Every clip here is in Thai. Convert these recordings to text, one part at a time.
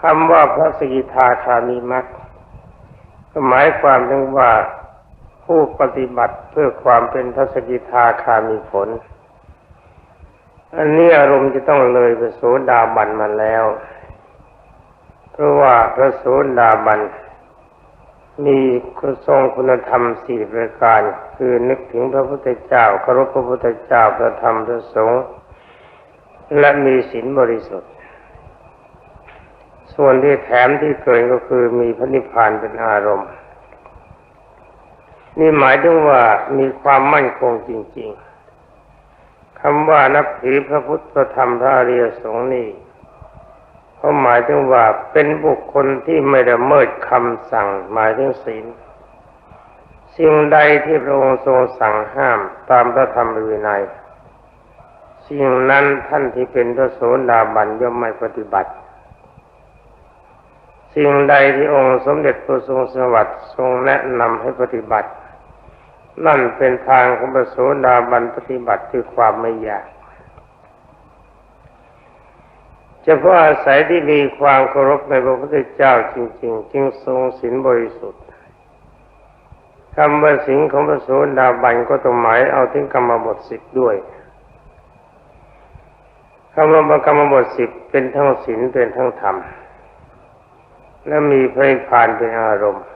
คำว่าพระสกิทาคามีมักก็หมายความถึงว่าผู้ปฏิบัติเพื่อความเป็นพระสกิทาคามีผล อันนี้อารมณ์จะต้องเลยไปโสดาบันมาแล้ว เพราะว่าพระโสดาบันมีคุณทรงคุณธรรมสี่ประการ คือนึกถึงพระพุทธเจ้าเคารพพระพุทธเจ้าพระธรรมพระสงฆ์และมีศีลบริสุทธิ์ ส่วนที่แถมที่เกินก็คือมีพระนิพพานเป็นอารมณ์ นี่หมายถึงว่ามีความมั่นคงจริง ๆคำว่านับถือพระพุทธพระธรรมพระอริยสงฆ์นี่เขาหมายถึงว่าเป็นบุคคลที่ไม่ละเมิดคำสั่งหมายถึงศีลสิ่งใดที่พระองค์ทรงสั่งห้ามตามพระธรรมวินัยสิ่งนั้นท่านที่เป็นพระโสดาบันย่อมไม่ปฏิบัติ สิ่งใดที่องค์สมเด็จพระทรงสวัสดิ์ทรงแนะนำให้ปฏิบัติ นั่นเป็นทางของพระโสดาบันปฏิบัติคือความไม่ยากเฉพาะอาศัยที่มีความเคารพในพระพุทธเจ้าจริง ๆ จึงทรงศีลบริสุทธิ์คำว่าศีลของพระโสดาบันก็ต้องหมายเอาถึงกรรมบทสิบด้วยคำว่ากรรมบทสิบเป็นทั้งศีลเป็นทั้งธรรม และมีพระนิพพานเป็นอารมณ์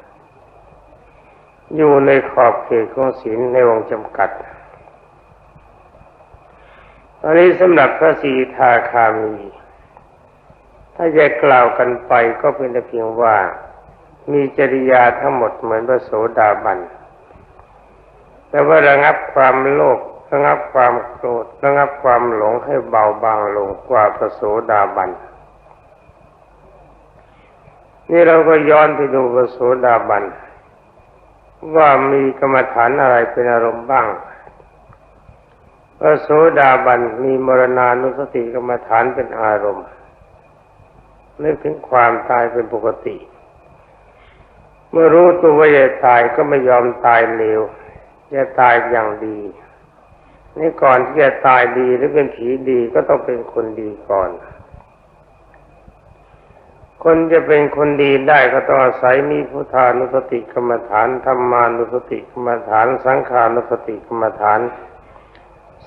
อยู่ในขอบเขตของศีลในวงจำกัดตอนนี้สำหรับพระสีทาคามี ถ้าจะกล่าวกันไปก็เป็นแต่เพียงว่า มีจริยาทั้งหมดเหมือนพระโสดาบัน แต่ว่าระงับความโลภระงับความโกรธระงับความหลงให้เบาบางลงกว่าพระโสดาบัน นี่เราก็ย้อนไปดูพระโสดาบัน ว่ามีกรรมฐานอะไรเป็นอารมณ์บ้าง พระโสดาบันมีมรณานุสติกรรมฐานเป็นอารมณ์นึกถึงความตายเป็นปกติ เมื่อรู้ตัวว่าจะตายก็ไม่ยอมตายเร็วจะตายอย่างดี นี่ก่อนที่จะตายดีหรือเป็นผีดีก็ต้องเป็นคนดีก่อน คนจะเป็นคนดีได้ก็ต้องอาศัยมีพุทธานุสติกรรมฐานธรรมานุสติกรรมฐาน สังขานุสติกรรมฐาน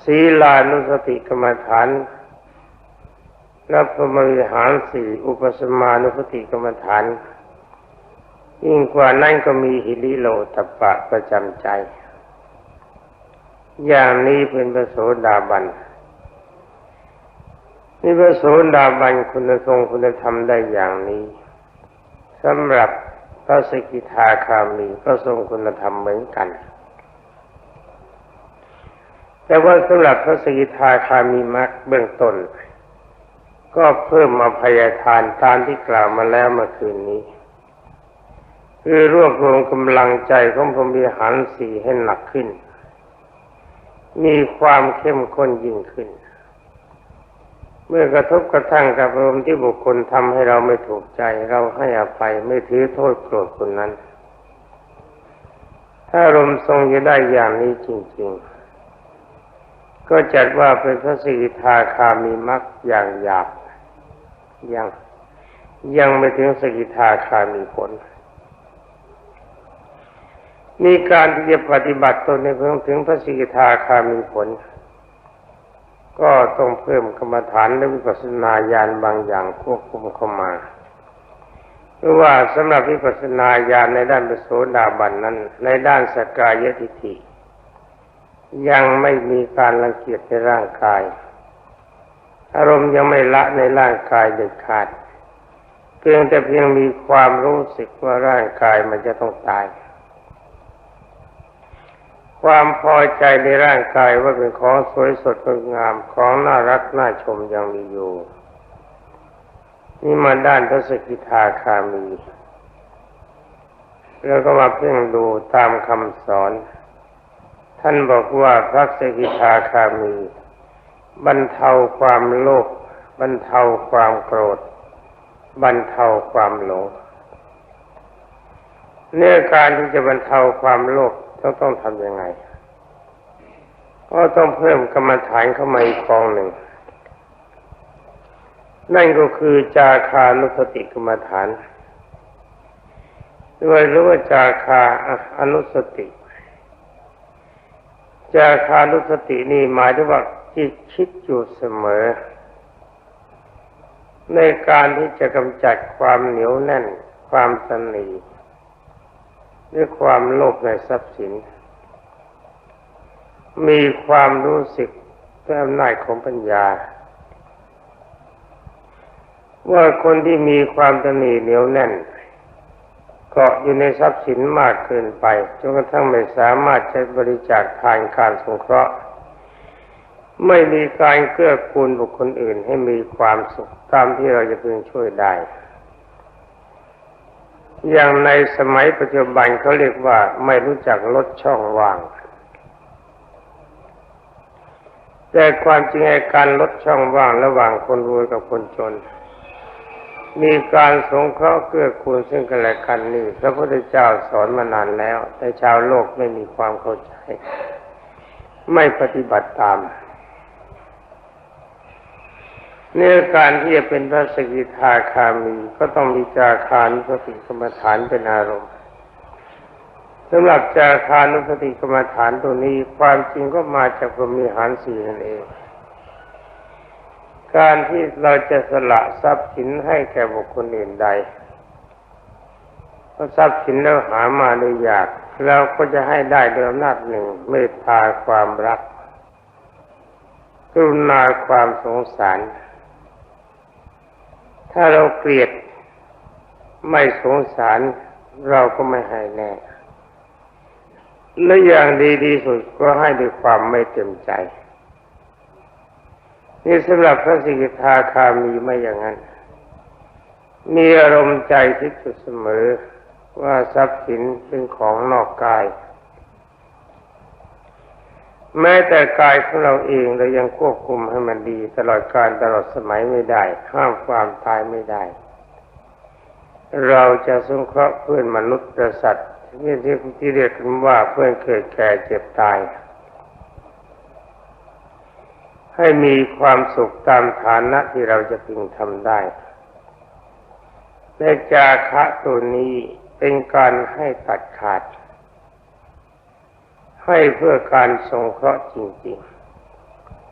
ศีลานุสติกรรมฐานและพรมวิหารสี่อุปสมานุสติกรรมฐาน ยิ่งกว่านั้นก็มีหิริโลตปะประจำใจ อย่างนี้เป็นพระโสดาบัน นี่พระโสดาบันคุณทรงคุณธรรมได้อย่างนี้สำหรับพระสกิทาคามีก็ทรงคุณธรรมเหมือนกัน แต่ว่าสำหรับพระสกิทาคามีมรรคเบื้องต้น ก็เพิ่มมาพยาทานตามที่กล่าวมาแล้วเมื่อคืนนี้ คือรวบรวมกำลังใจของพรมิหารสี่ให้หนักขึ้น มีความเข้มข้นยิ่งขึ้น เมื่อกระทบกระทั่งกับอารมณ์ที่บุคคลทำให้เราไม่ถูกใจ เราให้อภัยไม่ถือโทษโกรธคนนั้น ถ้าอารมณ์ทรงจะได้อย่างนี้จริง ๆ ก็จัดว่าเป็นพระสิทธาคามีมรรคอย่างหยาบยังยังไม่ถึงสกิทาคามีผล มีการที่จะปฏิบัติตนในเพิ่งถึงพระสกิทาคามีผล ก็ต้องเพิ่มกรรมฐานและวิปัสสนาญาณบางอย่างควบคุมเข้ามาเพราะว่าสำหรับวิปัสสนาญาณในด้านปโสดาบันนั้น ในด้านสกายทิฏฐิยังไม่มีการรังเกียจในร่างกาย อารมณ์ยังไม่ละในร่างกายเด็ดขาด เพียงแต่เพียงมีความรู้สึกว่าร่างกายมันจะต้องตาย ความพอใจในร่างกายว่าเป็นของสวยสดงดงามของน่ารักน่าชมยังมีอยู่นี่มาด้านพระสกิทาคามี แล้วก็มาเพ่งดูตามคำสอน ท่านบอกว่าพระสกิทาคามี บรรเทาความโลภบรรเทาความโกรธ บรรเทาความหลงเนื้อการที่จะบรรเทาความโลภ ต้องต้องทำยังไง ก็ต้องเพิ่มกรรมฐานเข้ามาอีกกองหนึ่ง นั่นก็คือจาคานุสติกรรมฐานด้วยรือว่าจาคาอนุสติ จาคานุสตินี่หมายถึงว่าจิตคิดอยู่เสมอ ในการที่จะกำจัดความเหนียวแน่นความตนี ด้วยความโลภในทรัพย์สิน มีความรู้สึกด้วยอำนาจของปัญญา ว่าคนที่มีความตนีเหนียวแน่นเกาะอยู่ในทรัพย์สินมากเกินไปจนกระทั่งไม่สามารถใช้บริจาคทานการสงเคราะห์ ไม่มีการเกื้อกูลบุคคลอื่นให้มีความสุขตามที่เราจะพึงช่วยได้ อย่างในสมัยปัจจุบันเขาเรียกว่าไม่รู้จักลดช่องว่าง แต่ความจริงไอ้การลดช่องว่างระหว่างคนรวยกับคนจน มีการสงเคราะห์เกื้อกูลซึ่งกันและกันนี่พระพุทธเจ้าสอนมานานแล้ว แต่ชาวโลกไม่มีความเข้าใจ ไม่ปฏิบัติตาม เนื้อการที่จะเป็นพระสกิทาคามีก็ต้องมีจาคานุสติกรรมฐานเป็นอารมณ์สำหรับจาคานุสติกรรมฐานตัวนี้ความจริงก็มาจากพรมีหารสี่นั่นเอง การที่เราจะสละทรัพย์สินให้แก่บุคคลอื่นใดเพราะทรัพย์สินแล้วหามาโดยยากเราก็จะให้ได้โดยอำนาจหนึ่งเมตตาความรัก กรุณาความสงสาร ถ้าเราเกลียดไม่สงสารเราก็ไม่ให้แน่ และอย่างดีที่สุดก็ให้ด้วยความไม่เต็มใจ นี่สำหรับพระสิกขาคามีไม่อย่างนั้น มีอารมณ์ใจที่จุดเสมอว่าทรัพย์สินเป็นของนอกกาย แม้แต่กายของเราเองเรายังควบคุมให้มันดี ตลอดการตลอดสมัยไม่ได้ห้ามความตายไม่ได้ เราจะสงเคราะห์เพื่อนมนุษย์ประสัตว์ที่ที่เรียกกันว่าเพื่อนเกิดแก่เจ็บตาย ให้มีความสุขตามฐานะที่เราจะพึงทำได้ในจาคะตัวนี้เป็นการให้ตัดขาด ให้เพื่อการสงเคราะห์จริง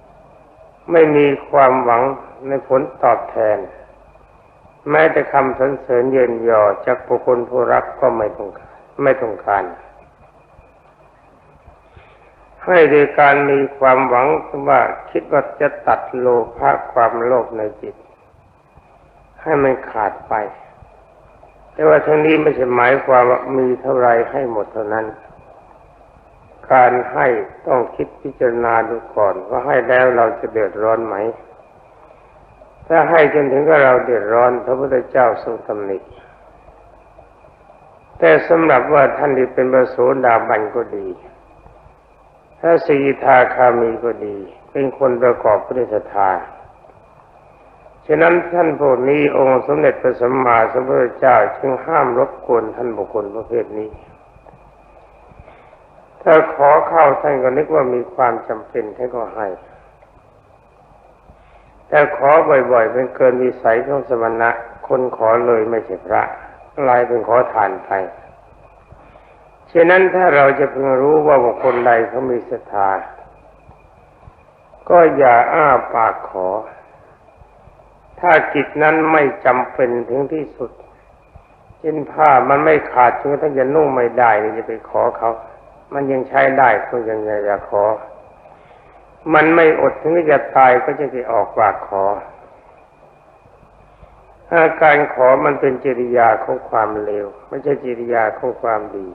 ๆ ไม่มีความหวังในผลตอบแทน แม้แต่คำสรรเสริญเยินยอจากบุคคลผู้รักก็ไม่ต้องการไม่ต้องการ ให้โดยการมีความหวังว่าคิดว่าจะตัดโลภะความโลภในจิต ให้มันขาดไป แต่ว่าทั้งนี้ไม่ใช่หมายความว่ามีเท่าไรให้หมดเท่านั้น การให้ต้องคิดพิจารณาดูก่อน ว่าให้แล้วเราจะเดือดร้อนไหม ถ้าให้จนถึงกับเราเดือดร้อน พระพุทธเจ้าทรงตำหนิแต่สำหรับว่าท่านที่เป็นพระโสดาบันก็ดี ถ้าสีทาคามีก็ดี เป็นคนประกอบพระศรัทธาฉะนั้นท่านพวกนี้องค์สมเด็จพระสัมมาสัมพุทธเจ้า จึงห้ามรบกวนท่านบุคคลประเภทนี้ ถ้าขอเข้าท่านก็นึกว่ามีความจำเป็นท่านก็ให้แต่ขอบ่อยๆเป็นเกินวิสัยของสมณะ คนขอเลยไม่ใช่พระลายเป็นขอทานไปฉะนั้นถ้าเราจะพึงรู้ว่าบุคคลใดเขามีศรัทธาก็อย่าอ้าปากขอ ถ้ากิจนั้นไม่จำเป็นถึงที่สุดเช่นผ้ามันไม่ขาดจนกระทั่งจะนุ่งไม่ได้จะไปขอเขา มันยังใช้ได้ก็ยังอยากขอ มันไม่อดถึงจะตายก็จะไปออกปากขออาการขอมันเป็นจริยาของความเลวไม่ใช่จริยาของความดี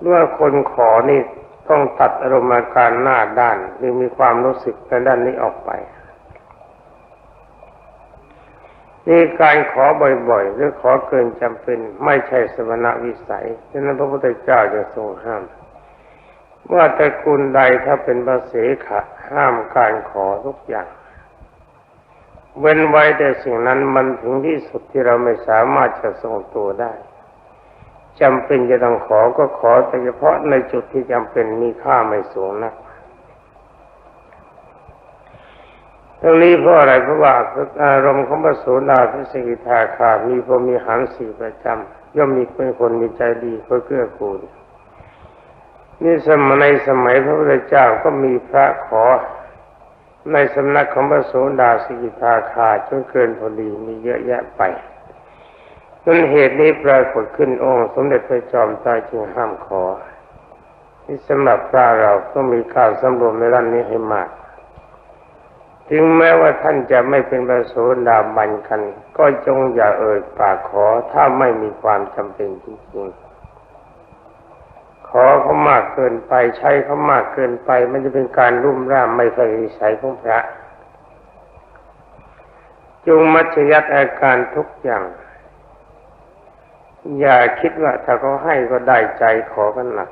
เมื่อคนขอนี่ต้องตัดอารมณ์การหน้าด้านหรือมีความรู้สึกในด้านนี้ออกไป นี่การขอบ่อยๆ หรือขอเกินจำเป็นไม่ใช่สมณวิสัยฉะนั้นพระพุทธเจ้าจะทรงห้าม ว่าแต่คุณใดถ้าเป็นพระเสขะห้ามการขอทุกอย่าง เว้นไว้แต่สิ่งนั้นมันถึงที่สุดที่เราไม่สามารถจะทรงตัวได้จำเป็นจะต้องขอก็ขอแต่เฉพาะในจุดที่จำเป็นมีค่าไม่สูงนัก ตรงนี้เพราะอะไรเพราะว่าอารมณ์ของพระโสดาพระสกิทาคามีพรมีหารสี่ประจำย่อมมีเป็นคนมีใจดีคอยเกื้อกูลนี่สมัยในสมัยพระพุทธเจ้าก็มีพระขอ ในสำนักของพระโสดาสิกิทาคาจนเกินพอดีมีเยอะแยะไปนั่นเหตุนี้ปรากฏขึ้นองค์ สมเด็จพระจอมไตรจึงห้ามขอ ที่สำหรับพระเราต้องมีการสำรวมในด้านนี้ให้มาก ถึงแม้ว่าท่านจะไม่เป็นพระโสดาบันกัน ก็จงอย่าเอ่ยปากขอถ้าไม่มีความจำเป็นจริงๆ ขอเขามากเกินไปใช้เขามากเกินไป มันจะเป็นการรุ่มร่ามไม่เคยวิสัยของพระ จงมัชยัดอาการทุกอย่าง อย่าคิดว่าถ้าเขาให้ก็ได้ใจขอกันหนัก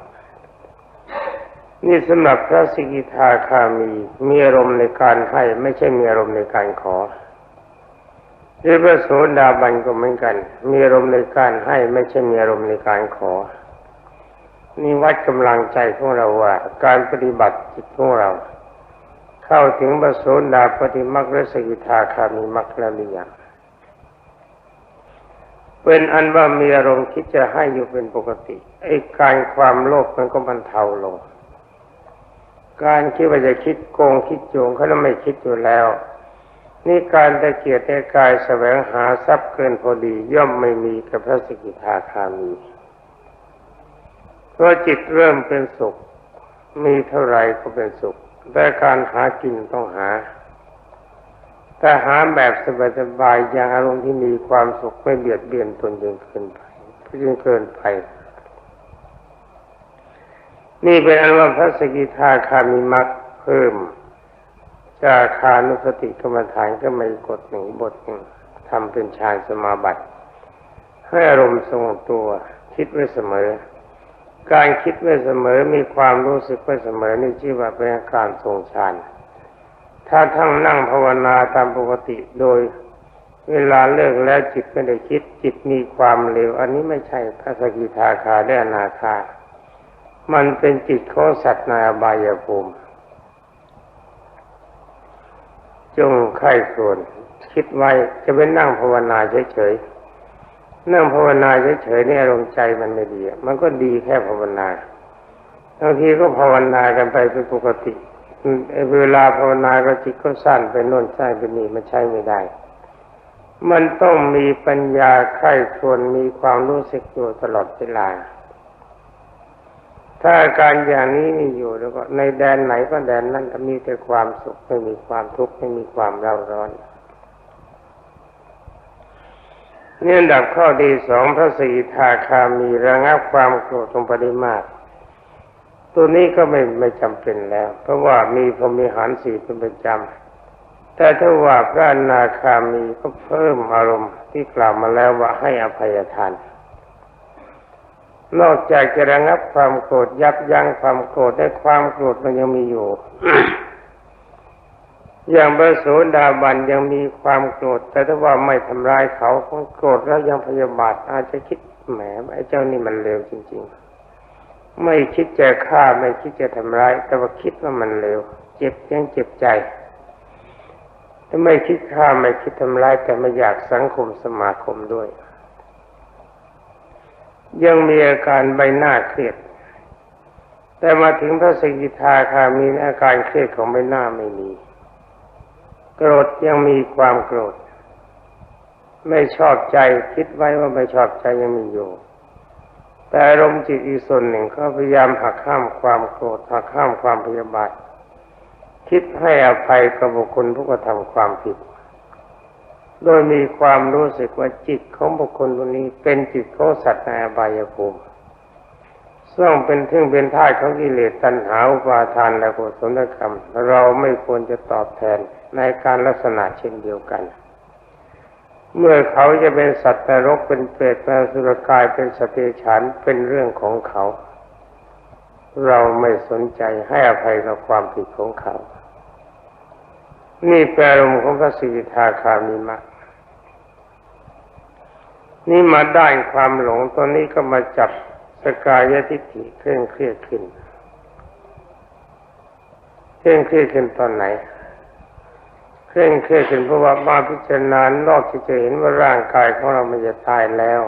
นี่สำหรับพระสิกิทาคามีมีอารมณ์ในการให้ไม่ใช่มีอารมณ์ในการขอหรือพระโสดาบันก็เหมือนกัน มีอารมณ์ในการให้ไม่ใช่มีอารมณ์ในการขอ นี่วัดกำลังใจของเราว่า การปฏิบัติจิตของเรา เข้าถึงพระโสดาปฏิมักและสกิทาคามีมักแล้วหรือยังเป็นอันว่ามีอารมณ์คิดจะให้อยู่เป็นปกติไอ้การความโลภมันก็บรรเทาลง การคิดว่าจะคิดโกงคิดโจงเขาไม่คิดอยู่แล้ว นี่การตะเกียรติกายแสวงหาทรัพย์เกินพอดีย่อมไม่มีกับพระสกิทาคามีเพราะจิตเริ่มเป็นสุข มีเท่าไรก็เป็นสุขแต่การหากินต้องหาแต่หาแบบสบายๆอย่างอารมณ์ที่มีความสุขไม่เบียดเบียนตนจนเกินไปจนเกินไป นี่เป็นอันว่าพระสกิทาคามีมักเพิ่มจาคานุสติกรรมฐานก็ไม่กดหนึ่งบทหนึ่งทำเป็นฌานสมาบัติให้อารมณ์ทรงตัว คิดไว้เสมอ การคิดไว้เสมอมีความรู้สึกไว้เสมอนี่ชื่อว่าเป็นการทรงฌานถ้าทั้งนั่งภาวนาตามปกติโดย เวลาเลิกแล้วจิตไม่ได้คิดจิตมีความเร็ว อันนี้ไม่ใช่พระสกิทาคาได้อนาคา มันเป็นจิตของสัตว์ในอบายภูมิ จงไข้ควรคิดไว้จะเป็นนั่งภาวนาเฉยๆนั่งภาวนาเฉยๆนี่อารมณ์ใจมันไม่ดี มันก็ดีแค่ภาวนาบางทีก็ภาวนากันไปเป็นปกติเวลาภาวนาก็จิตก็สั้นไปโน่นใช่ไปนี่มันใช้ไม่ได้ มันต้องมีปัญญาไข้ครวนมีความรู้สึกอยู่ตลอดเวลา ถ้าการอย่างนี้มีอยู่แล้วก็ในแดนไหนก็แดนนั้นจะมีแต่ความสุขไม่มีความทุกข์ไม่มีความเร่าร้อนเนี่อันดับข้อดีสองพระสีทาคามีระงับความโกรธตรงปริมาตรตัวนี้ก็ไม่ไม่จำเป็นแล้ว เพราะว่ามีพรมีหารสี่เป็นประจำแต่ถ้าว่าพระนาคามีก็เพิ่มอารมณ์ที่กล่าวมาแล้วว่าให้อภัยทาน นอกจากจะระงับความโกรธยับยั้งความโกรธได้ความโกรธมันยังมีอยู่ อย่างพระโสดาบันยังมีความโกรธ แต่ถ้าว่าไม่ทำร้ายเขาโกรธแล้วยังพยาบาทอาจจะคิดแหมไอ้เจ้านี่มันเลวจริง ๆ ไม่คิดจะฆ่าไม่คิดจะทำร้าย แต่ว่าคิดว่ามันเลวเจ็บยังเจ็บใจถ้าไม่คิดฆ่าไม่คิดทำร้ายแต่ไม่อยากสังคมสมาคมด้วย ยังมีอาการใบหน้าเครียด แต่มาถึงพระสกิทาคามีอาการเครียดของใบหน้าไม่มี โกรธยังมีความโกรธ ไม่ชอบใจคิดไว้ว่าไม่ชอบใจยังมีอยู่ แต่อารมณ์จิตอีกส่วนหนึ่งก็พยายามหักข้ามความโกรธหักข้ามความพยาบาทคิดให้อภัยกับบุคคลผู้กระทำความผิด โดยมีความรู้สึกว่าจิตของบุคคลตัวนี้เป็นจิตของสัตว์ในอบายภูมิซึ่งเป็นทึ่งเป็นท่าของกิเลสตัณหาอุปาทานและกุศลกรรม เราไม่ควรจะตอบแทนในการลักษณะเช่นเดียวกัน เมื่อเขาจะเป็นสัตว์นรกเป็นเปรตเป็นสุรกายเป็นสติฉันเป็นเรื่องของเขา เราไม่สนใจให้อภัยกับความผิดของเขา นี่แปลรมของพระสิทธาคามีมะนี่มาได้ความหลงตอนนี้ก็มาจับสกายทิฏฐิเคร่งเครียดขึ้นเคร่งเครียดขึ้นตอนไหน เคร่งเครียดขึ้นเพราะว่ามาพิจารณานอกจากจะเห็นว่าร่างกายของเรามันจะตายแล้ว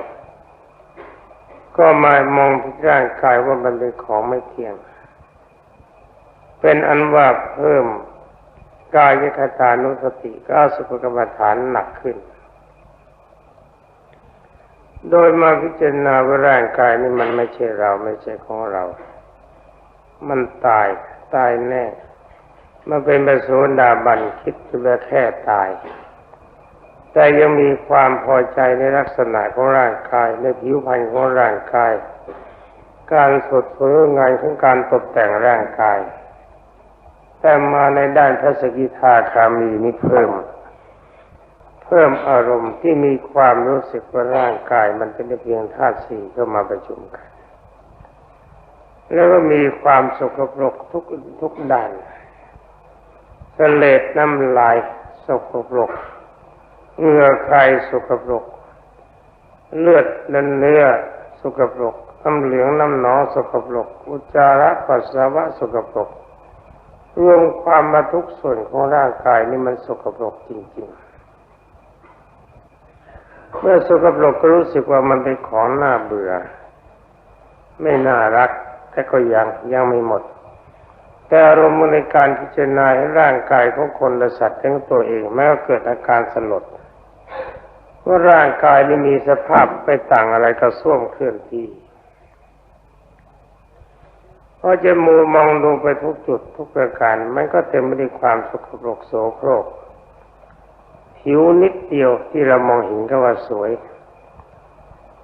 ก็มามองร่างกายว่ามันเป็นของไม่เที่ยง เป็นอันว่าเพิ่ม กายคตานุสติก็สุภกรรมฐานหนักขึ้น โดยมาพิจารณาว่าร่างกายนี่มันไม่ใช่เราไม่ใช่ของเรา มันตายตายแน่ มันเป็นประโสดาบันคิดจะแค่ตาย แต่ยังมีความพอใจในลักษณะของร่างกายในผิวพรรณของร่างกาย การสดสวยงานของการตกแต่งร่างกาย แต่มาในด้านพระสกิทาคามีนี้เพิ่ม เพิ่มอารมณ์ที่มีความรู้สึกว่าร่างกายมันเป็นเพียงธาตุสี่เข้ามาประชุมกัน แล้วก็มีความสกปรกทุกทุกด้านสเลดน้ำลายสกปรกเหงื่อใครสกปรก เลือดและเนื้อสกปรกน้ำเหลืองน้ำหนองสกปรก อุจจาระปัสสาวะสกปรก รวมความมาทุกส่วนของร่างกายนี่มันสกปรกจริงๆ เมื่อสกปรกก็รู้สึกว่ามันเป็นของน่าเบื่อ ไม่น่ารัก แต่ก็ยังยังไม่หมด แต่อารมณ์ในการพิจารณาให้ร่างกายของคนและสัตว์ทั้งตัวเองแม้ว่าเกิดอาการสลดว่าร่างกายนี้มีสภาพไปต่างอะไรกับส้วมเคลื่อนที่ พอจะมูมองดูไปทุกจุดทุกประการมันก็เต็มไปด้วยความสกปรกโสโครก ผิวนิดเดียวที่เรามองเห็นก็ว่าสวย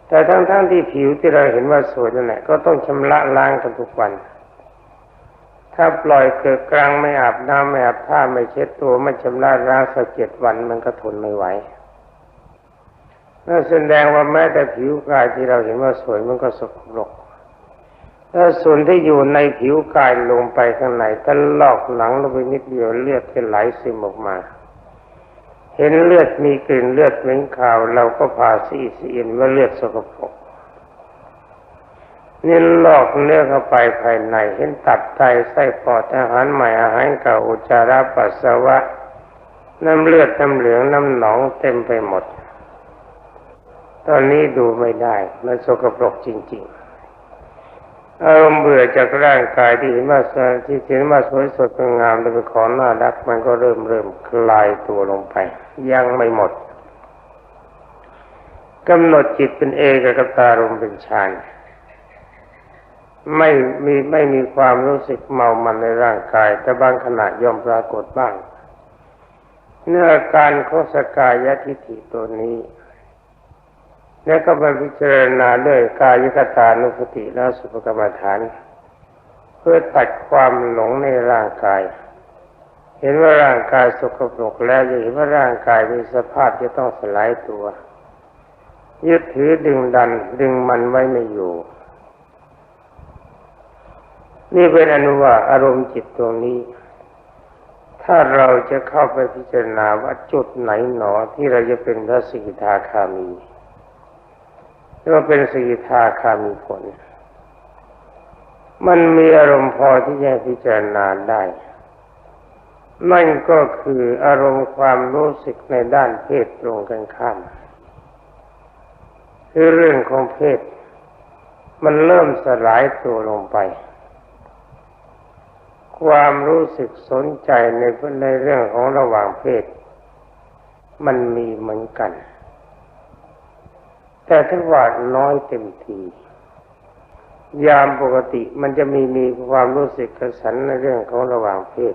แต่ทั้งๆทที่ผิวที่เราเห็นว่าสวยนั่นแหละก็ต้องชำระล้างกันทุกวัน ถ้าปล่อยเกิดกลางไม่อาบน้ำไม่อาบท่าไม่เช็ดตัวไม่ชำระร่างสักเจ็ดวันมันก็ทนไม่ไหวนั่นแสดงว่าแม้แต่ผิวกายที่เราเห็นว่าสวยมันก็สกปรก ถ้าส่วนที่อยู่ในผิวกายลงไปข้างในถ้าลอกหนังลงไปนิดเดียวเลือดจะไหลซึมออกมา เห็นเลือดมีกลิ่นเลือดเหม็นขาว เราก็พาซีซีอินว่าเลือดสกปรกนี่ลอกเนื้อเข้าไปภายใน เห็นตับไตไส้ปอดอาหารใหม่อาหารเก่าอุจจาระปัสสาวะ น้ำเลือดน้ำเหลืองน้ำหนองเต็มไปหมด ตอนนี้ดูไม่ได้ มันสกปรกจริง ๆ อารมณ์เบื่อจากร่างกายที่เห็นว่าที่เห็นว่าสวยสดงามแต่เป็นของน่ารัก มันก็เริ่มเริ่มคลายตัวลงไป ยังไม่หมดกำหนดจิตเป็นเอกกับตารมเป็นฌานไม่มีไม่มีความรู้สึกเมามันในร่างกาย แต่บางขณะย่อมปรากฏบ้าง เนื้อการโคสกายทิฏฐิตัวนี้ แล้วก็มาพิจารณาด้วยกายคตานุสติและสุภกรรมฐาน เพื่อตัดความหลงในร่างกาย เห็นว่าร่างกายสกปรกแล้วจะเห็นว่าร่างกายมีสภาพจะต้องสลายตัว ยึดถือดึงดันดึงมันไว้ไม่อยู่ นี่เป็นอนุว่าอารมณ์จิตตรงนี้ ถ้าเราจะเข้าไปพิจารณาว่าจุดไหนหนอที่เราจะเป็นพระสิกขาคามี ว่าเป็นสิกขาคามีผล มันมีอารมณ์พอที่จะพิจารณาได้ นั่นก็คืออารมณ์ความรู้สึกในด้านเพศตรงกันข้ามคือเรื่องของเพศ มันเริ่มสลายตัวลงไป ความรู้สึกสนใจในในเรื่องของระหว่างเพศ มันมีเหมือนกัน แต่ถ้าว่าน้อยเต็มทียามปกติมันจะมีมีความรู้สึกกระสันในเรื่องของระหว่างเพศ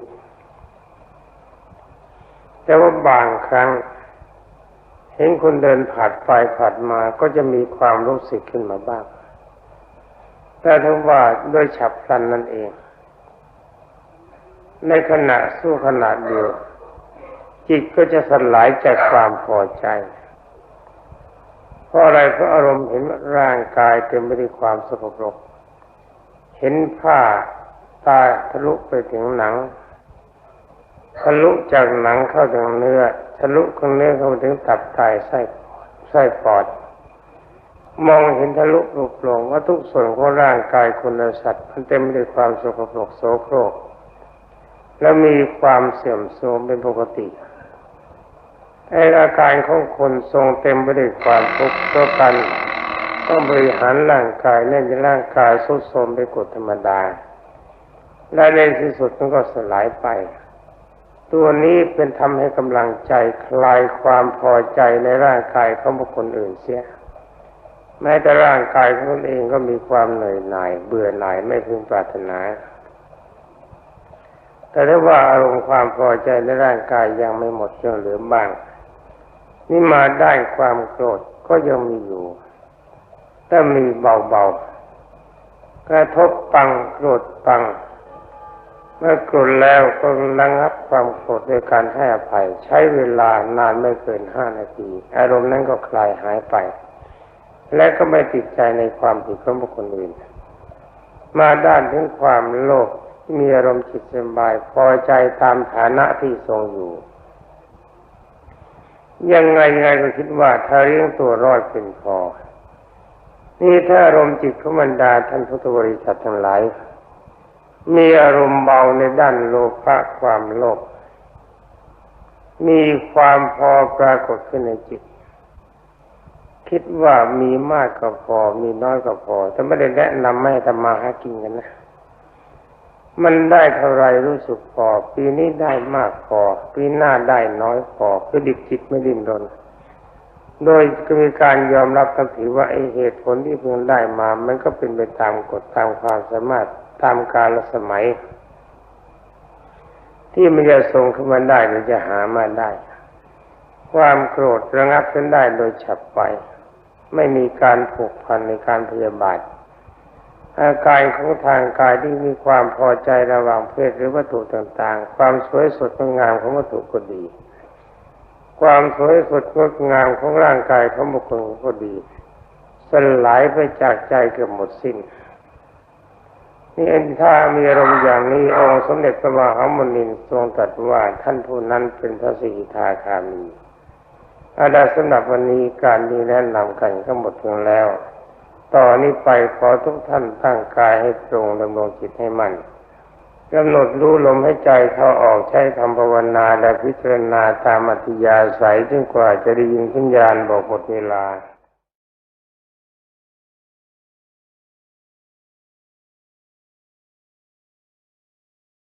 แต่ว่าบางครั้ง เห็นคนเดินผ่านไปผ่านมาก็จะมีความรู้สึกขึ้นมาบ้าง แต่ถ้าว่าด้วยฉับพลันนั่นเอง ในขณะสู้ขณะเดียว จิตก็จะสลายจากความพอใจ เพราะอะไรเพราะอารมณ์เห็นร่างกายเต็มไปด้วยความสกปรก เห็นผ้าตาทะลุไปถึงหนังทะลุจากหนังเข้าถึงเนื้อทะลุของเนื้อเข้าถึงตับไตไส้ไส้ปอด มองเห็นทะลุปลุกโปร่งว่าทุกส่วนของร่างกายคนและสัตว์มันเต็มไปด้วยความสกปรกโสโครก และมีความเสื่อมโทรมเป็นปกติ ไออาการของคนทรงเต็มไปด้วยความทุกข์เพราะกันต้องบริหารร่างกายเล่นร่างกายสุดโทมไปกฎธรรมดา และในที่สุดมันก็สลายไป ตัวนี้เป็นทำให้กำลังใจคลายความพอใจในร่างกายของบุคคลอื่นเสีย แม้แต่ร่างกายของตนเองก็มีความเหนื่อยหน่าย เบื่อหน่ายไม่พึงปรารถนา แต่ถ้าว่าอารมณ์ความพอใจในร่างกายยังไม่หมดยังเหลือบ้าง นี่มาได้ความโกรธก็ยังมีอยู่ แต่มีเบาๆกระทบปังโกรธปัง เมื่อโกรธแล้วก็ระงับความโกรธด้วยการให้อภัย ใช้เวลานานไม่เกินห้านาที อารมณ์นั้นก็คลายหายไป และก็ไม่ติดใจในความผิดของบุคคลอื่น มาด้านถึงความโลภมีอารมณ์จิตสบายพอใจตามฐานะที่ทรงอยู่ ยังไงยังไงก็คิดว่าถ้าเลี้ยงตัวรอดเป็นพอ นี่ถ้าอารมณ์จิตของบรรดาท่านพุทธบริษัททั้งหลายมีอารมณ์เบาในด้านโลภะความโลภมีความพอปรากฏขึ้นในจิต คิดว่ามีมากก็พอ มีน้อยก็พอแต่ไม่ได้แนะนำไม่ให้ทำมาหากินกันนะ มันได้เท่าไรรู้สึกพอ ปีนี้ได้มากพอ ปีหน้าได้น้อยพอคือดิบจิตไม่ดิ้นรน โดยก็มีการยอมรับกันถือว่าไอเหตุผลที่เพิ่งได้มา มันก็เป็นไปตามกฎตามความสามารถตามกาลสมัย ที่มันจะส่งขึ้นมาได้หรือจะหามาได้ ความโกรธระงับขึ้นได้โดยฉับไป ไม่มีการผูกพันในการพยาบาท อาการของทางกายที่มีความพอใจระหว่างเพศหรือวัตถุต่างๆ ความสวยสดงดงามของวัตถุก็ดี ความสวยสดงดงามของร่างกายของบุคคลก็ดีสลายไปจากใจเกือบหมดสิ้นนี่ถ้ามีอารมณ์อย่างนี้องค์สมเด็จพระมหามุนินทรงตรัสว่าท่านผู้นั้นเป็นพระสิทาคามีอาดาสำหรับวันนี้การมีแนะนำกันก็หมดลงแล้ว ต่อนนี้ไปขอทุกท่านตั้งกายให้ตรงดำรงจิตให้มั่นกำหนดรู้ลมให้ใจเข้าออกใช้คำภาวนาและพิจารณาตามอัธยาศัยจนกว่าจะได้ยินสัญญาณบอกหมดเวลา